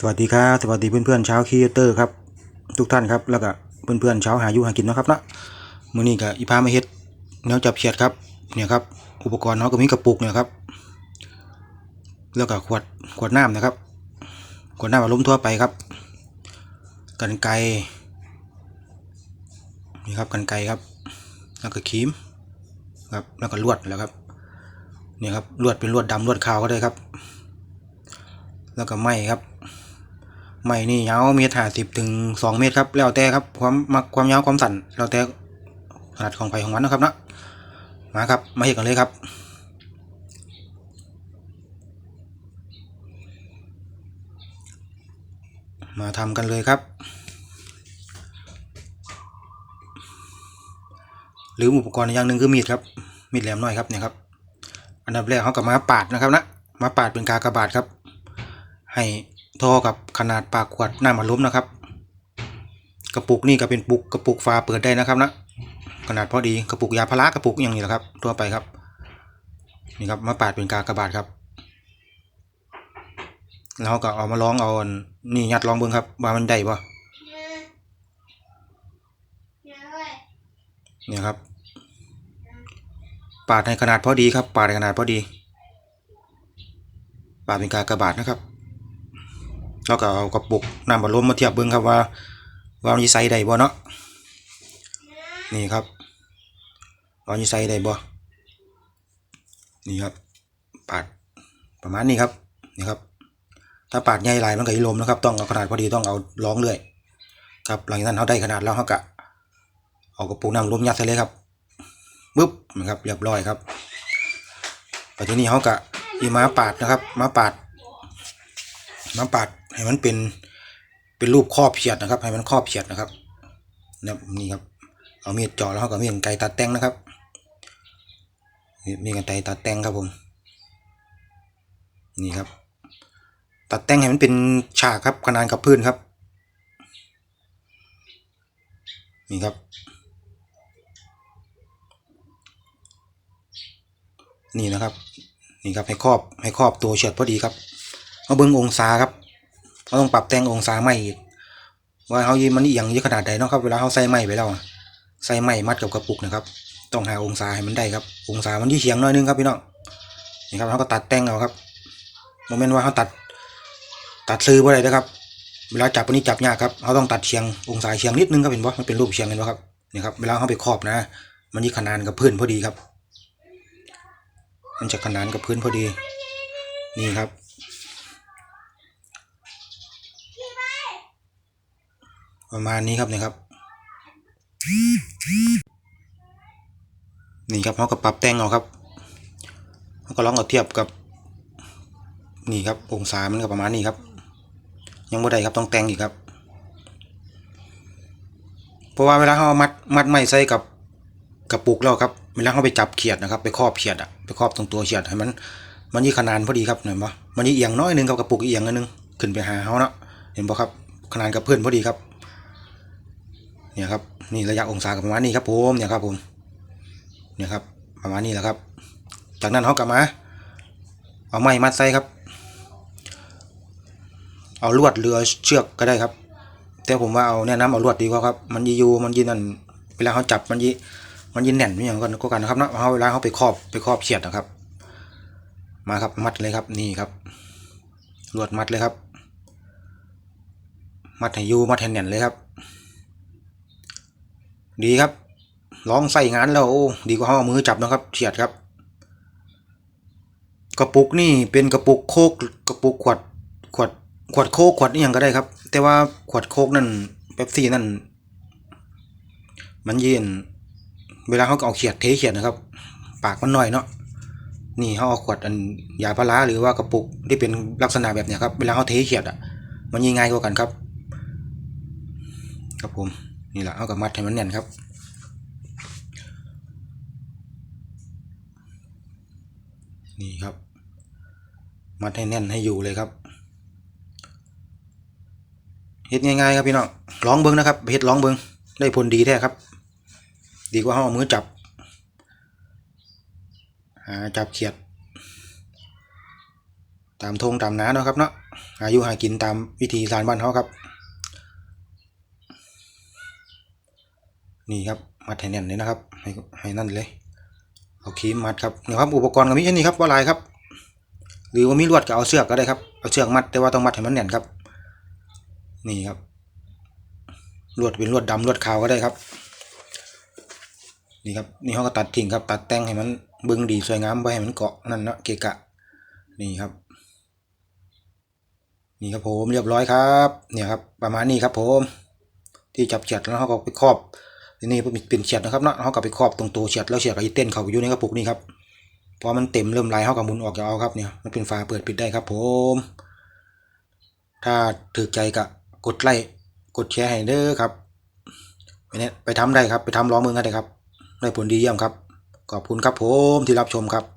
สวัสดีครับ สวัสดีเพื่อนๆชาวคีเอเตอร์ครับ ทุกท่านครับ แล้วก็เพื่อนๆชาวหาอยู่หากินนะครับเนาะมื้อนี้ก็อีพามาเฮ็ดแนวจับเขียดครับ เนี่ยครับ อุปกรณ์เนาะก็มีกระปุกเนี่ยครับ แล้วก็ขวดขวดน้ำนะครับ ขวดน้ำอารมณ์ทั่วไปครับ กันไกนี่ครับกันไกครับ แล้วก็ครีมครับ แล้วก็ลวดแล้วครับ เนี่ยครับลวดเป็นลวดดำลวดขาวก็ได้ครับ แล้วก็ไม้ครับ ไม้นี่ยาวเมตรห้าสิบถึงสองเมตรครับแล้วแต่ครับความมักความยาวความสั้นแล้วแต่ขนาดของไผ่ของมันนะครับนะมาครับมาเห็นกันเลยครับมาทำกันเลยครับ หรืออุปกรณ์อย่างหนึ่งคือมีดครับ มีดแหลมหน้อยครับเนี่ยครับ อันดับแรกเขากับมาปาดนะครับนะ มาปาดเป็นกากระบาทครับ ให้ ทอกับขนาดปากขวดน้ำอัดล้มนะครับ กระปุกนี่ก็เป็นปุกกระปุกฝาเปิดได้นะครับนะขนาดพอดีกระปุกยาพารากระปุกอย่างนี้แหละครับทั่วไปครับนี่ครับมาปาดเป็นกากระบาทครับแล้วก็เอามาลองเอาอันนี่ยัดลองเบิ่งครับว่ามันได้ปะเนี่ยครับ ปาดในขนาดพอดีครับ ปาดในขนาดพอดี ปาดเป็นกากระบาทนะครับ แล้วก็เอากระปุกน้ำบัดลมมาเทียบเบิ่งครับว่าว่ามันสิใส่ได้บ่เนาะนี่ครับว่ามันสิใส่ได้บ่นี่ครับปาดประมาณนี้ครับนี่ครับ ถ้าปาดใหญ่หลายมันก็อีลมนะครับ ต้องเอาขนาดพอดีต้องเอาล้องเรื่อยครับหลังจากนั้นเขาได้ขนาดแล้วเขากะเอากระปุกน้ำลมยัดใส่เลยครับปึ๊บนะครับเรียบร้อยครับปัจจุบันนี้เขากะอีมาปาดนะครับ มาปาดมาปาด ให้มันเป็นเป็นรูปครอบเขียดนะครับ ให้มันครอบเขียดนะครับนะนี่ครับเอามีดเจาะแล้วขาก็มีกันไกตัดแต่งนะครับนี่มีกันไกตัดแต่งครับผม นี่ครับ ตัดแต่งให้มันเป็นฉากครับขนานกับพื้นครับ นี่ครับ นี่นะครับ นี่ครับให้ครอบให้ครอบตัวเฉียดพอดีครับเอาเบิ้งองศาครับ เราต้องปรับแต่งองศาใหม่อีก ว่าเขายีมันเอียงเยอะขนาดใดเนาะครับ เวลาเขาใส่ไม้ไปแล้วใส่ไม้มัดกับกระปุกนะครับ ต้องหาองศาให้มันได้ครับ องศามันที่เฉียงน้อยนึงครับพี่น้องนี่ครับเขาก็ตัดแต่งเอาครับโมเมนต์ว่าเขาตัด ตัดซื้อบ่ได้นะครับ เวลาจับอันนี้จับยากครับเขาต้องตัดเฉียงองศาเฉียงนิดนึงครับเห็นปะมันเป็นรูปเฉียงเห็นปะครับนี่ครับเวลาเขาไปครอบนะ มันยี่ขนานกับพื้นพอดีครับ มันจะขนานกับพื้นพอดี นี่ครับ ประมาณนี้ครับนี่ครับ นี่ครับเขาก็ปรับแต่งเอาครับเขาก็ลองเอาเทียบกับ นี่ครับองศามันก็ประมาณนี้ครับ ยังบ่ได้ครับต้องแต่งอีกครับ เพราะว่าเวลาเขามัดมัดไม้ใส่กับกระปุกแล้วครับเวลาเขาไปจับเขียดนะครับ ไปครอบเขียดอะไปครอบตรงตัวเขียดให้มัน มันยี่ขนานพอดีครับเห็นปะมันยี่เอียงน้อยนึงกับกระปุกอีเอียงนิดนึงขึ้นไปหาเขาเนาะเห็นปะครับขนานกับเพื่อนพอดีครับ เนี่ยครับนี่ระยะองศากับประมาณนี้ครับผมเนี่ยครับผมเนี่ยครับประมาณนี้แหละครับ จากนั้นเขากลับมาเอาไม้มัดใส่ครับ เอาลวดเรือเชือกก็ได้ครับ แต่ผมว่าเอาแนะนำเอาลวดดีกว่าครับมันยีอยูมันยีนั่นเวลาเขาจับมันยีมันยีแน่นไม่อย่างกันก็กันนะครับนะเขาเวลาเขาไปครอบไปครอบเฉียดนะครับ มาครับมัดเลยครับนี่ครับลวดมัดเลยครับ มัดให้ยูมัดให้แน่นเลยครับ ดีครับลองใส่งานแล้วโอ้ดีกว่าเขาเอามือจับนะครับเฉียดครับ กระปุกนี่เป็นกระปุกโคกกระปุกขวดขวดขวดโคกขวดนี่ยังก็ได้ครับ แต่ว่าขวดโคกนั่นเป๊ปซี่นั่น มันเยืนเวลาเขาเอาเขียดเทเขียดนะครับ ปากมันหน่อยเนาะนี่เขาเอาขวดอันยาพาราหรือว่ากระปุกที่เป็นลักษณะแบบเนี้ยครับ เวลาเขาเทเขียดอะ มันยิงง่ายกว่ากันครับ ครับผม นี่แหละเอากับมัดให้มันแน่นครับ นี่ครับ มัดให้แน่นให้อยู่เลยครับเฮ็ดง่ายๆครับพี่น้องลองเบิ้งนะครับเฮ็ดลองเบิ้งได้ผลดีแท้ครับ ดีกว่าเอามือจับหาจับเขียด ตามทงตามน้าเนาะครับเนาะหาอยู่หากินตามวิธีสารบ้านเขาครับ นี่ครับมัดให้แน่นเลยนะครับ ให้ให้นั่นเลยเอาครีมมัดครับเนี่ยครับอุปกรณ์ก็มีแค่นี้ครับว่าลายครับ หรือว่ามีลวดก็เอาเชือกก็ได้ครับเอาเชือกมัดแต่ว่าต้องมัดให้มันแน่นครับ นี่ครับลวดเป็นลวดดำลวดขาวก็ได้ครับ นี่ครับนี่เขาก็ตัดทิ้งครับ ตัดแต่งให้มันเบิ่งดีสวยงามไว้ให้มันเกาะนั่นเนาะเกะกะ นี่ครับ นี่ครับผมเรียบร้อยครับ เนี่ยครับ ประมาณนี้ครับผม ที่จับเฉียดแล้วเขาก็ไปครอบ ทีนี้เป็นเฉียดนะครับเนาะเขากับไปครอบตรงตัวเฉียดแล้วเฉียดก็อีเต้นเขาอยู่ในกระปุกนี่ครับพอมันเต็มเริ่มไหลเขากับมุนออกจะเอาครับเนี่ยมันเป็นฝาเปิดปิดได้ครับ ผม ถ้าถือใจก็กดไลค์กดแชร์ให้เด้อครับไปเนี่ยไปทำได้ครับ ไปทำล้อมือกันได้ครับได้ผลดีเยี่ยมครับ ขอบคุณครับผมที่รับชมครับ